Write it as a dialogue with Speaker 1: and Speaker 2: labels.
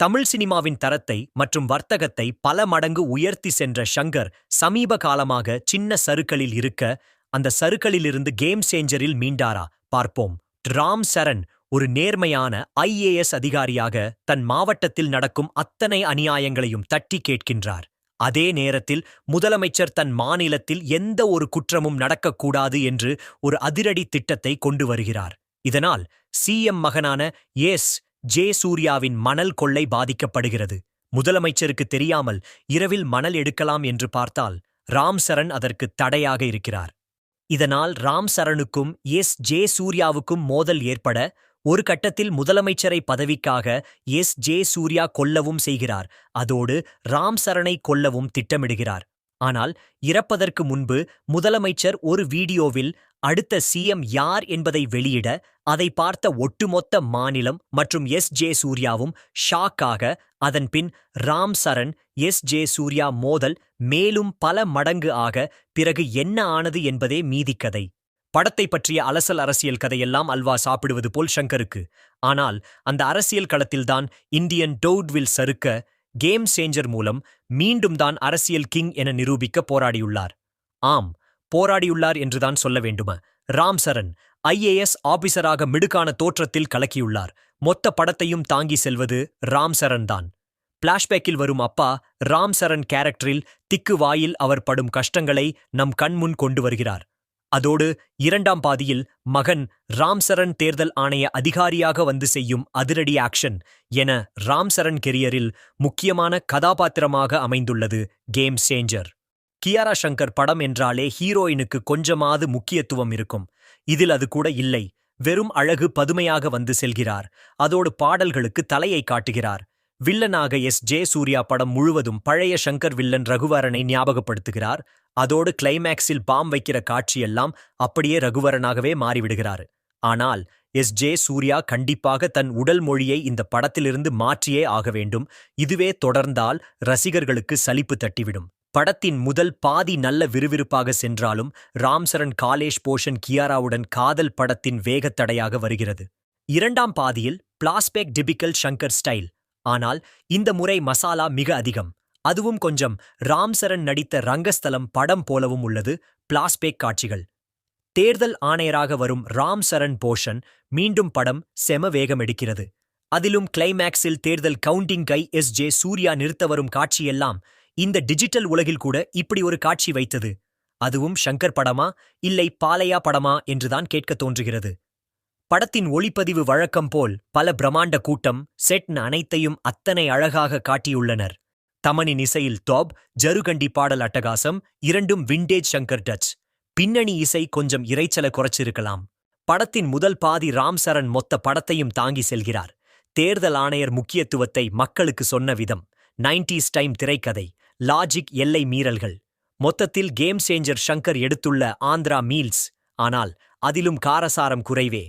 Speaker 1: தமிழ் சினிமாவின் தரத்தை மற்றும் வர்த்தகத்தை பல மடங்கு உயர்த்தி சென்ற ஷங்கர் சமீப காலமாக சின்ன சருக்களில் இருக்க அந்த சருக்களிலிருந்து கேம் சேஞ்சரில் மீண்டாரா? பார்ப்போம். ராம் சரண் ஒரு நேர்மையான ஐஏஎஸ் அதிகாரியாக தன் மாவட்டத்தில் நடக்கும் அத்தனை அநியாயங்களையும் தட்டி கேட்கின்றார். அதே நேரத்தில் முதலமைச்சர் தன் மாநிலத்தில் எந்த ஒரு குற்றமும் நடக்கக்கூடாது என்று ஒரு அதிரடி திட்டத்தை கொண்டு வருகிறார். இதனால் சிஎம் மகனான எஸ் ஜே சூர்யாவின் மணல் கொள்ளை பாதிக்கப்படுகிறது. முதலமைச்சருக்கு தெரியாமல் இரவில் மணல் எடுக்கலாம் என்று பார்த்தால் ராம் சரண் அதற்கு தடையாக இருக்கிறார். இதனால் ராம் சரணுக்கும் எஸ். ஜே சூர்யாவுக்கும் மோதல் ஏற்பட ஒரு கட்டத்தில் முதலமைச்சரை பதவிக்காக எஸ். ஜே சூர்யா கொல்லவும் செய்கிறார். அதோடு ராம் சரணை கொல்லவும் திட்டமிடுகிறார். ஆனால் இறப்பதற்கு முன்பு முதலமைச்சர் ஒரு வீடியோவில் அடுத்த சிஎம் யார் என்பதை வெளியிட அதை பார்த்த ஒட்டுமொத்த மாநிலம் மற்றும் எஸ் ஜே சூர்யாவும் ஷாக்காக அதன் பின் ராம் சரண் எஸ் ஜே சூர்யா மோதல் மேலும் பல மடங்கு ஆக பிறகு என்ன ஆனது என்பதே மீதிக்கதை படத்தை பற்றிய அலசல் அரசியல் கதையெல்லாம் அல்வா சாப்பிடுவது போல் ஷங்கருக்கு. ஆனால் அந்த அரசியல் களத்தில்தான் இந்தியன் டவுட்வில் சறுக்க கேம் சேஞ்சர் மூலம் மீண்டும் தான் அரசியல் கிங் என நிரூபிக்க போராடியுள்ளார். ஆம் போராடியுள்ளார் என்றுதான் சொல்ல வேண்டுமா? ராம் சரண் ஐஏஎஸ் ஆபீசராக மிடுக்கான தோற்றத்தில் கலக்கியுள்ளார். மொத்த படத்தையும் தாங்கி செல்வது ராம் சரண் தான். பிளாஷ்பேக்கில் வரும் அப்பா ராம் சரண் கேரக்டரில் திக்கு வாயில் அவர் படும் கஷ்டங்களை நம் கண்முன் கொண்டு வருகிறார். அதோடு இரண்டாம் பாதியில் மகன் ராம் சரண் தேர்தல் ஆணைய அதிகாரியாக வந்து செய்யும் அதிரடி ஆக்ஷன் என ராம் சரண் கெரியரில் முக்கியமான கதாபாத்திரமாக அமைந்துள்ளது கேம் சேஞ்சர். கியாரா சங்கர் படம் என்றாலே ஹீரோயினுக்கு கொஞ்சமாவது முக்கியத்துவம் இருக்கும். இதில் அது கூட இல்லை. வெறும் அழகு பதுமையாக வந்து செல்கிறார். அதோடு பாடல்களுக்கு தலையை காட்டுகிறார். வில்லனாக எஸ். ஜே சூர்யா படம் முழுவதும் பழைய சங்கர் வில்லன் ரகுவரனை ஞாபகப்படுத்துகிறார். அதோடு கிளைமேக்ஸில் பாம் வைக்கிற காட்சியெல்லாம் அப்படியே ரகுவரனாகவே மாறிவிடுகிறார். ஆனால் எஸ். ஜே சூர்யா கண்டிப்பாக தன் உடல் மொழியை இந்த படத்திலிருந்து மாற்றியே ஆக வேண்டும். இதுவே தொடர்ந்தால் ரசிகர்களுக்கு சலிப்பு தட்டிவிடும். படத்தின் முதல் பாதி நல்ல விறுவிறுப்பாக சென்றாலும் ராம்சரண் காலேஷ் போஷன் கியாராவுடன் காதல் படத்தின் வேகத்தடையாக வருகிறது. இரண்டாம் பாதியில் பிளாஸ்பேக் டிபிக்கல் ஷங்கர் ஸ்டைல். ஆனால் இந்த முறை மசாலா மிக அதிகம். அதுவும் கொஞ்சம் ராம்சரண் நடித்த ரங்கஸ்தலம் படம் போலவும் உள்ளது. பிளாஸ்பேக் காட்சிகள். தேர்தல் ஆணையராக வரும் ராம் சரண் போஷன் மீண்டும் படம் செம வேகம் எடுக்கிறது. அதிலும் கிளைமேக்ஸில் தேர்தல் கவுண்டிங் கை எஸ் ஜே சூர்யா நிறுத்த வரும் காட்சியெல்லாம் இந்த டிஜிட்டல் உலகில் கூட இப்படி ஒரு காட்சி வைத்தது. அதுவும் ஷங்கர் படமா இல்லை பாலையா படமா என்றுதான் கேட்கத் தோன்றுகிறது. படத்தின் ஒளிப்பதிவு வழக்கம் போல் பல பிரமாண்ட கூட்டம் செட் அனைத்தையும் அத்தனை அழகாக காட்டியுள்ளனர். தமனின் இசையில் தோப் ஜருகண்டி பாடல் அட்டகாசம் இரண்டும் விண்டேஜ் சங்கர் டச். பின்னணி இசை கொஞ்சம் இறைச்சல குறைச்சிருக்கலாம். படத்தின் முதல் பாதி ராம் சரண் மொத்த படத்தையும் தாங்கி செல்கிறார். தேர்தல் ஆணையர் முக்கியத்துவத்தை மக்களுக்கு சொன்ன விதம். நைன்டீஸ் டைம் திரைக்கதை லாஜிக் எல்லை மீறல்கள். மொத்தத்தில் கேம் சேஞ்சர் ஷங்கர் எடுத்துள்ள ஆந்திரா மீல்ஸ். ஆனால் அதிலும் காரசாரம் குறைவே.